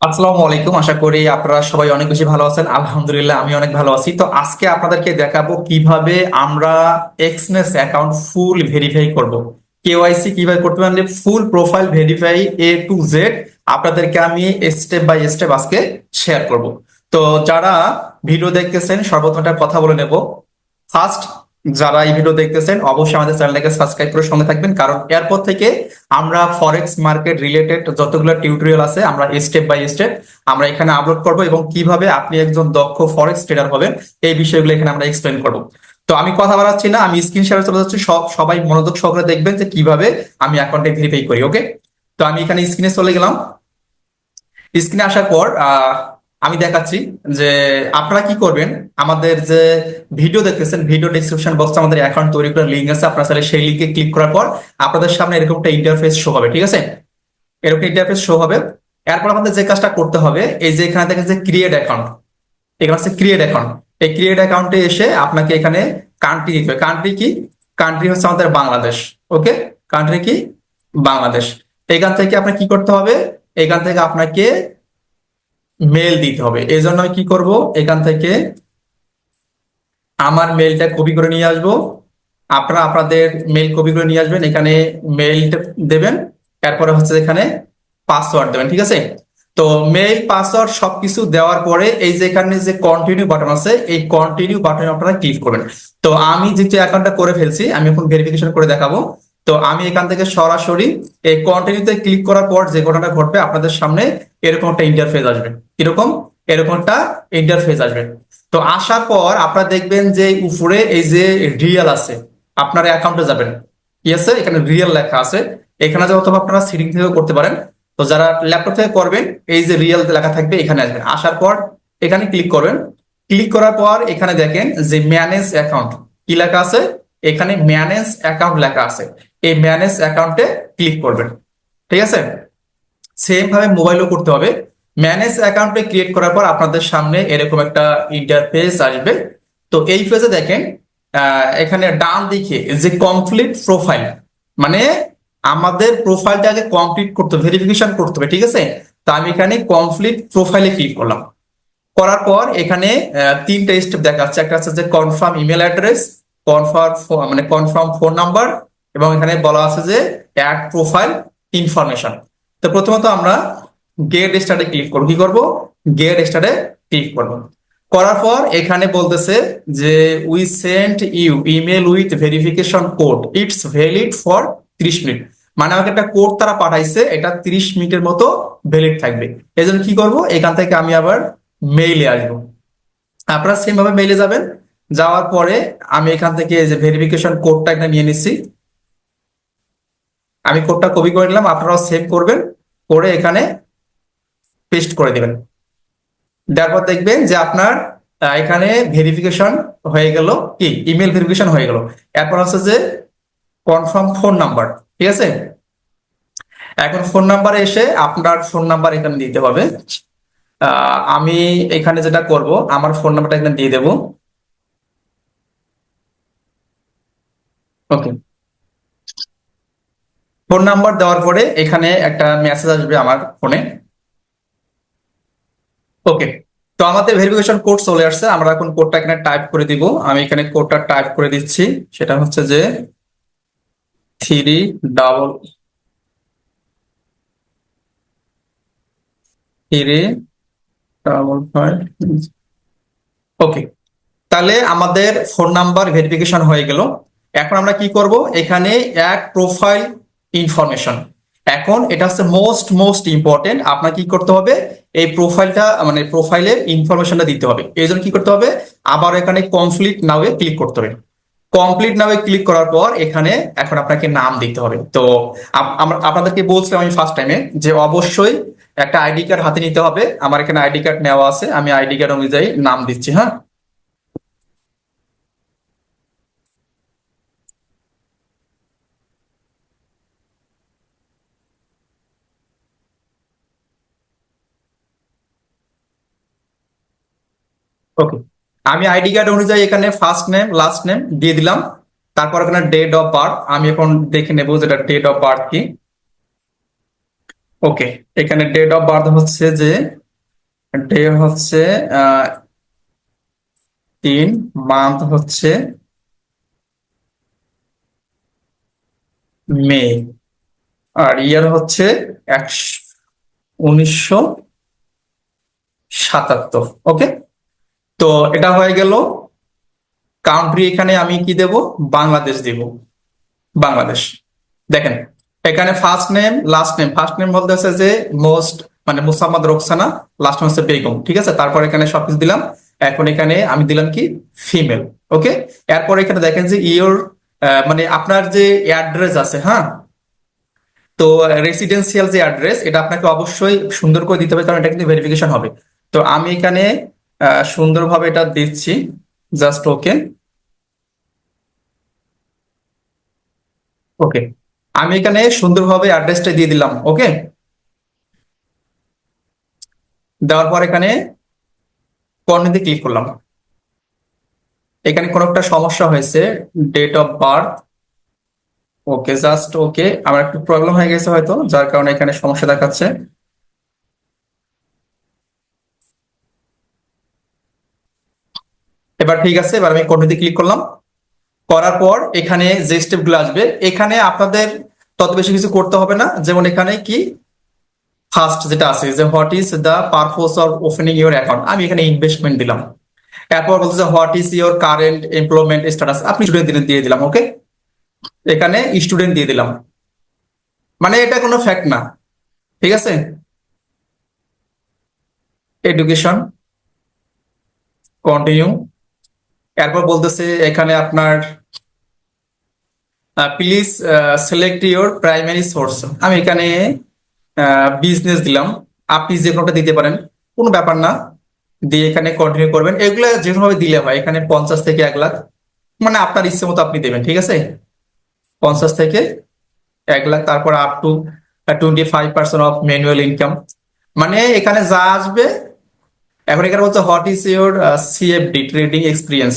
আসসালামু আলাইকুম। আশা করি আপনারা সবাই অনেক বেশি ভালো আছেন। আলহামদুলিল্লাহ, আমি অনেক ভালো আছি। তো আজকে আপনাদেরকে দেখাবো কীভাবে আমরা এক্সনেস অ্যাকাউন্ট ফুল ভেরিফাই করব। কেওয়াইসি কীভাবে করতে পারেন? Full profile verify A to Z আপনাদেরকে আমি স্টেপ বাই স্টেপ আজকে শেয়ার করব। তো যারা ভিডিও দেখতেছেন একটা কথা বলে নেব। ফার্স্ট যারা এই ভিডিও দেখতেছেন অবশ্যই আমাদের চ্যানেলটাকে সাবস্ক্রাইব করে সঙ্গে থাকবেন। কারণ এরপর থেকে আমরা ফরেক্স মার্কেট রিলেটেড যতগুলো টিউটোরিয়াল আছে আমরা স্টেপ বাই স্টেপ আমরা এখানে আপলোড করব এবং কীভাবে আপনি একজন দক্ষ ফরেক্স ট্রেডার হবেন এই বিষয়গুলো এখানে আমরা এক্সপ্লেন করব। তো আমি কথা বাড়াচ্ছি না আমি স্ক্রিন শেয়ার চলে যাচ্ছি। সব সবাই মনোযোগ সহকারে দেখবেন যে কীভাবে আমি অ্যাকাউন্টে ভেরিফাই করি ওকে তো আমি এখানে স্ক্রিনে চলে গেলাম। স্ক্রিনে আসার পর আহ, আমি দেখাচ্ছি যে আপনারা কি করবেন? আমাদের যে ভিডিও দেখতেছেন, ভিডিও ডিসক্রিপশন বক্সে আমাদের অ্যাকাউন্ট তৈরি করার লিঙ্ক আছে। আপনারা চাইলে সেই লিঙ্কে ক্লিক করার পর আপনাদের সামনে এরকম একটা ইন্টারফেস শো হবে, ঠিক আছে? এরকম ইন্টারফেস শো হবে। এরপর আমাদের যে কাজটা করতে হবে, এই যে এখানে দেখেন যে ক্রিয়েট অ্যাকাউন্ট এখানে আছে ক্রিয়েট অ্যাকাউন্ট এই ক্রিয়েট অ্যাকাউন্টে এসে আপনাকে এখানে কান্ট্রি দিতে হবে। কান্ট্রি কি? কান্ট্রি হচ্ছে আমাদের বাংলাদেশ ওকে কান্ট্রি কি? বাংলাদেশ। এখান থেকে আপনার কি করতে হবে? এখান থেকে আপনাকে মেল দিতে হবে। এই জন্য কি করব? এখান থেকে আমার মেলটা কপি করে নিয়ে আসব। আপনারা আপনাদের মেল কপি করে নিয়ে আসবেন, এখানে মেল দেবেন, তারপরে হচ্ছে এখানে পাসওয়ার্ড দেবেন, ঠিক আছে? তো মেল পাসওয়ার্ড সবকিছু দেওয়ার পরে এই যে এখানে যে কন্টিনিউ বাটন আছে, এই কন্টিনিউ বাটনে আপনারা ক্লিক করবেন। তো আমি যেহেতু অ্যাকাউন্টটা করে ফেলছি, আমি এখন ভেরিফিকেশন করে দেখাবো। তো আমি এখান থেকে সরাসরি এই কন্টিনিউতে ক্লিক করার পর যে ঘটনাটা ঘটবে আপনাদের সামনে এরকম একটা ইন্টারফেস আসবে। কীরকম? এরকম একটা ইন্টারফেস আসবে। তো আসার পর আপনারা দেখবেন যে উপরে এই যে রিয়েল আছে, আপনার অ্যাকাউন্টে যাবেন। কি আছে? এখানে রিয়েল লেখা আছে। এখানে যে অথবা আপনারা সিটিং থেকেও করতে পারেন। তো যারা ল্যাপটপ থেকে করবেন, এই যে রিয়েল লেখা থাকবে, এখানে আসবেন। আসার পর এখানে ক্লিক করবেন। ক্লিক করার পর এখানে দেখেন যে ম্যানেজ অ্যাকাউন্ট কি লেখা আছে? এখানে ম্যানেজ অ্যাকাউন্ট লেখা আছে। এই ম্যানেজ অ্যাকাউন্টে ক্লিক করবেন। ঠিক আছে? সেম ভাবে মোবাইলও করতে হবে। ম্যানেজ অ্যাকাউন্টে ক্রিয়েট করার পর আপনাদের সামনে এরকম একটা ইন্টারফেস আসবে। তো এই ফেজে দেখেন এখানে ডান দিকে যে কমপ্লিট প্রোফাইল মানে আমাদের প্রোফাইলটাকে কমপ্লিট করতে ভেরিফিকেশন করতে হবে, ঠিক আছে? তো আমি এখানে কমপ্লিট প্রোফাইলে ক্লিক করলাম। করার পর এখানে তিনটা স্টেপ দেখাচ্ছে। একটা হচ্ছে যে কনফার্ম ইমেল অ্যাড্রেস কনফার্ম মানে কনফার্ম ফোন নাম্বার এবং এখানে বলা আছে যে অ্যাড প্রোফাইল ইনফরমেশন তো প্রথমত আমরা গেট স্টার্টে ক্লিক করব, কি করব? গেট স্টার্টে ক্লিক করব। করার পর এখানে বলতেছে যে we sent you email with verification code it's valid for 30 minute মানে আমাকে একটা কোড তারা পাঠাইছে, এটা 30 মিনিটের মতো ভ্যালিড থাকবে। এই জন্য কি করব? এখান থেকে আমি আবার মেইলে আসব। আপনারা সেম ভাবে মেইলে যাবেন। যাওয়ার পরে আমি এখান থেকে যে ভেরিফিকেশন কোডটা এখানে নিয়ে নিচ্ছি। আমি কোডটা কপি করে নিলাম, আপনারাও সেভ করবেন, করে এখানে পেস্ট করে দেবেন দেওয়ার পর দেখবেন যে আপনার এখানে ভেরিফিকেশন হয়ে গেল কি? ইমেল ভেরিফিকেশন হয়ে গেল। এরপর হচ্ছে যে কনফার্ম ফোন নাম্বার ঠিক আছে? এখন ফোন নাম্বারে এসে আপনার ফোন নাম্বার এখানে দিতে হবে। আমি এখানে যেটা করব, আমার ফোন নাম্বারটা এখানে দিয়ে দেবো। ওকে ফোন নাম্বার দেওয়ার পরে এখানে একটা মেসেজ আসবে আমার ফোনে। ওকে তো আমাদের ভেরিফিকেশন কোড চলে আসছে। আমরা এখন কোডটা এখানে টাইপ করে দিব। আমি এখানে কোডটা টাইপ করে দিচ্ছি। সেটা হচ্ছে যে three double three double five okay তাহলে আমাদের ফোন নাম্বার ভেরিফিকেশন হয়ে গেল। এখন আমরা কি করব? এখানে এক প্রোফাইল ইনফরমেশন। এখন এটা হচ্ছে মোস্ট মোস্ট ইম্পর্টেন্ট। আপনার কি করতে হবে? এই প্রোফাইলটা মানে প্রোফাইলের ইনফরমেশনটা দিতে হবে। এই জন্য কি করতে হবে? আবার এখানে কমপ্লিট নাওয়ে ক্লিক করতে হবে। কমপ্লিট নাওয়ে ক্লিক করার পর এখানে এখন আপনাকে নাম দিতে হবে। তো আপনাদেরকে বলছিলাম আমি ফার্স্ট টাইমে যে অবশ্যই একটা আইডি কার্ড হাতে নিতে হবে। আমার এখানে আইডি কার্ড নেওয়া আছে। আমি আইডি কার্ড অনুযায়ী নাম দিচ্ছি হ্যাঁ? ওকে আমি আইডি কার্ড অনুযায়ী এখানে ফার্স্ট নেম লাস্ট নেম দিয়ে দিলাম। তারপর এখানে ডেট অফ বার্থ আমি এখন দেখে নেব যেটা ডেট অফ বার্থ কি। ওকে এখানে ডেট অফ বার্থ হচ্ছে যে ডে হচ্ছে তিন মান্থ হচ্ছে মে। আর ইয়ার হচ্ছে একশো উনিশশো সাতাত্তর ওকে তো এটা হয়ে গেল। কাউন্ট্রি এখানে আমি কি দেব? বাংলাদেশ দিব। বাংলাদেশ। দেখেন, এখানে first name last name first name বলতে হচ্ছে যে মোস্ট মানে মুসাম্মদ রোকসানা লাস্ট নেম হচ্ছে বেগম, ঠিক আছে? তারপর এখানে সবকিছু দিলাম। এখন এখানে আমি দিলাম কি? ফিমেল ওকে এরপর এখানে দেখেন যে ইওর মানে আপনার যে অ্যাড্রেস আছে হ্যাঁ? তো রেসিডেন্সিয়াল যে অ্যাড্রেস এটা আপনাকে অবশ্যই সুন্দর করে দিতে হবে, কারণ এটা কিন্তু ভেরিফিকেশন হবে। তো আমি এখানে সুন্দরভাবে এটা দিচ্ছি জাস্ট ওকে ওকে আমি এখানে সুন্দরভাবে অ্যাড্রেসটা দিয়ে দিলাম ওকে দেওয়ার পর এখানে কর্নারে ক্লিক করলাম। এখানে কোনো একটা সমস্যা হয়েছে date of birth okay just okay আমার একটু প্রবলেম হয়ে গেছে হয়তো, যার কারণে এখানে সমস্যা দেখাচ্ছে। এবার ঠিক আছে, এবার আমি কন্টিনিউতে ক্লিক করলাম। করার পর এখানে যে স্টেপগুলো আসবে, এখানে আপনাদের তত বেশি কিছু করতে হবে না। যেমন এখানে কি? ফার্স্ট যেটা আছে, যে what is the purpose of opening your account আমি এখানে ইনভেস্টমেন্ট দিলাম। এরপর বলতেছে what is your current employment status আপনি স্টুডেন্ট দিয়ে দিলাম ওকে এখানে স্টুডেন্ট দিয়ে দিলাম। মানে এটা কোনো ফ্যাক্ট না। ঠিক আছে? এডুকেশন কন্টিনিউ এরপর বলতেছে এখানে আপনার please select your primary source আমি এখানে বিজনেস দিলাম। আপনি যে কোনোটা দিতে পারেন, কোনো ব্যাপার না। দিয়ে এখানে কন্টিনিউ করবেন। এগুলো যেভাবে দিলে হয়, এখানে পঞ্চাশ থেকে এক লাখ মানে আপনার ইচ্ছে মতো আপনি দেবেন, ঠিক আছে? পঞ্চাশ থেকে এক লাখ, তারপর up to twenty five percent of manual income মানে এখানে যা আসবে এখন এখানে বলছে what is your CFD trading experience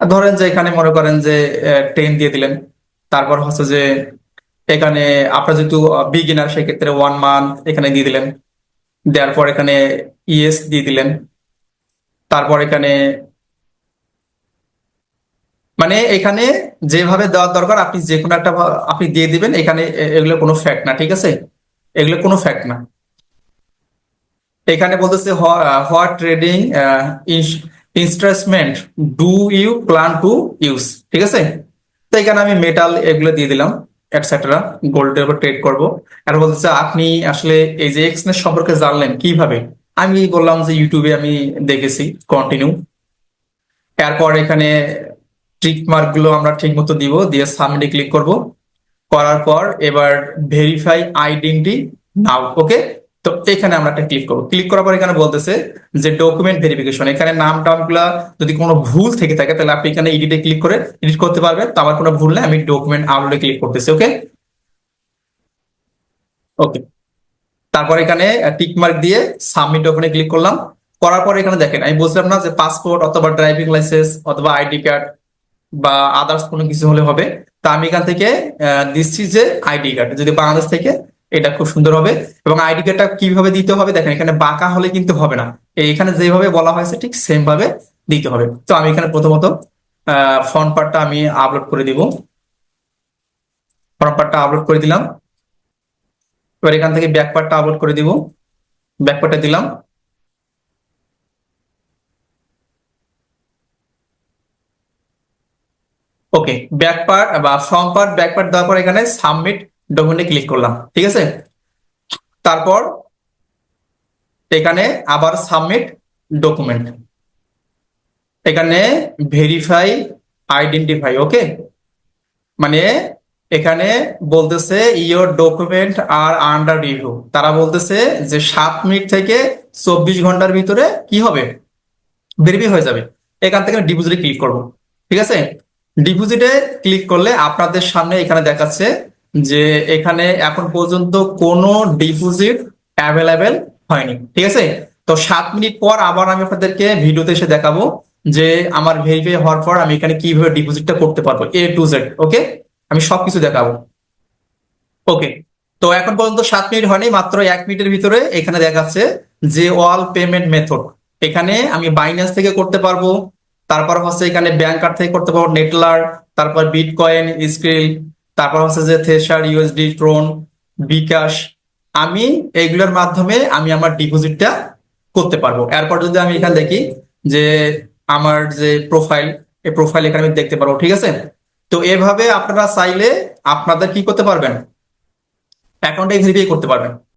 ধরেন যে এখানে মনে করেন যে টেন দিয়ে দিলেন। তারপর হচ্ছে যে, এখানে আপনার যেহেতু বিগিনার সেক্ষেত্রে ওয়ান মান্থ এখানে দিয়ে দিলেন। দেওয়ার পর এখানে ইএস দিয়ে দিলেন। তারপর এখানে মানে এখানে যেভাবে দেওয়ার দরকার, আপনি যে কোনো একটা আপনি দিয়ে দিবেন। এখানে এগুলো কোনো ফ্যাক্ট না, ঠিক আছে? এগুলো কোনো ফ্যাক্ট না। এখানে বলতেছে what trading instruments do you plan to use? ঠিক আছে? তো এখানে আমি মেটাল এগুলো দিয়ে দিলাম এটসেট্রা গোল্ডের উপর ট্রেড করব। আর বলতেছে, আপনি আসলে এই যে এক্সনেস সম্পর্কে জানলেন কীভাবে? আমি বললাম যে, ইউটিউবে আমি দেখেছি কন্টিনিউ এরপর এখানে ট্রিক মার্কগুলো আমরা ঠিক মতো দিব, দিয়ে সাবমিটে ক্লিক করব। করার পর এবার ভেরিফাই আইডেন্টি নাও ওকে তো এখানে আমরা একটা ক্লিক করব। ক্লিক করার পর এখানে বলতেছে যে ডকুমেন্ট ভেরিফিকেশন এখানে নাম টামগুলা যদি কোনো ভুল থেকে থাকে, তাহলে আপনি এখানে এডিটে ক্লিক করে এডিট করতে পারবেন। তো আমার কোনো ভুল নেই, আমি ডকুমেন্ট আপলোডে ক্লিক করতেছি ওকে ওকে তারপর এখানে টিক মার্ক দিয়ে সাবমিট ওখানে ক্লিক করলাম। করার পর এখানে দেখেন, আমি বলছিলাম না যে পাসপোর্ট অথবা ড্রাইভিং লাইসেন্স অথবা আইডি কার্ড বা আদার্স কোনো কিছু হলে হবে। তা আমি এখান থেকে দিচ্ছি যে আইডি কার্ড যদি বাংলাদেশ থেকে এটা খুব সুন্দর হবে। এবং আইডি কার্ডটা কীভাবে দিতে হবে? দেখেন, এখানে বাঁকা হলে কিন্তু হবে না। এখানে যেভাবে বলা হয়েছে, ঠিক সেম ভাবে দিতে হবে। তো আমি এখানে প্রথমত ফ্রন্ট পার্টটা আমি আপলোড করে দিব। ফ্রন্ট পার্টটা আপলোড করে দিলাম। এবার এখান থেকে ব্যাক পার্টটা আপলোড করে দিব। ব্যাক পার্টটা দিলাম। ওকে ব্যাক পার্ট বা ফ্রন্ট পার্ট ব্যাক পার্ট দেওয়ার পর এখানে সাবমিট ডকুমেন্টে ক্লিক করলাম, ঠিক আছে? তারপর এখানে আবার সাবমিট ডকুমেন্ট এখানে ভেরিফাই আইডেন্টিফাই ওকে মানে এখানে বলতেছে your document are under review তারা বলতেছে যে সাত মিনিট থেকে চব্বিশ ঘণ্টার ভিতরে কি হবে? ভেরিফাই হয়ে যাবে। এখান থেকে ডিপোজিটে ক্লিক করব, ঠিক আছে? ডিপোজিটে ক্লিক করলে আপনাদের সামনে এখানে দেখাচ্ছে যে এখানে এখন পর্যন্ত কোনো ডিপোজিট অ্যাভেলেবেল হয়নি, ঠিক আছে? তো সাত মিনিট পর আবার আমি আপনাদেরকে ভিডিওতে এসে দেখাবো যে আমার ভেরিফাই হওয়ার পর আমি এখানে কীভাবে ডিপোজিটটা করতে পারব এ টু জেড ওকে আমি সবকিছু দেখাবো। ওকে তো এখন পর্যন্ত সাত মিনিট হয়নি, মাত্র এক মিনিটের ভিতরে এখানে দেখাচ্ছে যে অল পেমেন্ট মেথড এখানে আমি বাইন্যান্স থেকে করতে পারব, তারপর হচ্ছে এখানে ব্যাংক কার্ড থেকে করতে পারব নেটলার তারপর বিটকয়েন স্ক্রিল তারপর হচ্ছে যে থেসার ইউএসডি ট্রোন বিকাশ আমি এইগুলোর মাধ্যমে আমি আমার ডিপোজিটটা করতে পারব। এরপর যদি আমি এখানে দেখি যে আমার যে প্রোফাইল এই প্রোফাইল এখানে আমি দেখতে পারব, ঠিক আছে? তো এভাবে আপনারা চাইলে আপনাদের কি করতে পারবেন? অ্যাকাউন্টে ভেরিফাই করতে পারবেন।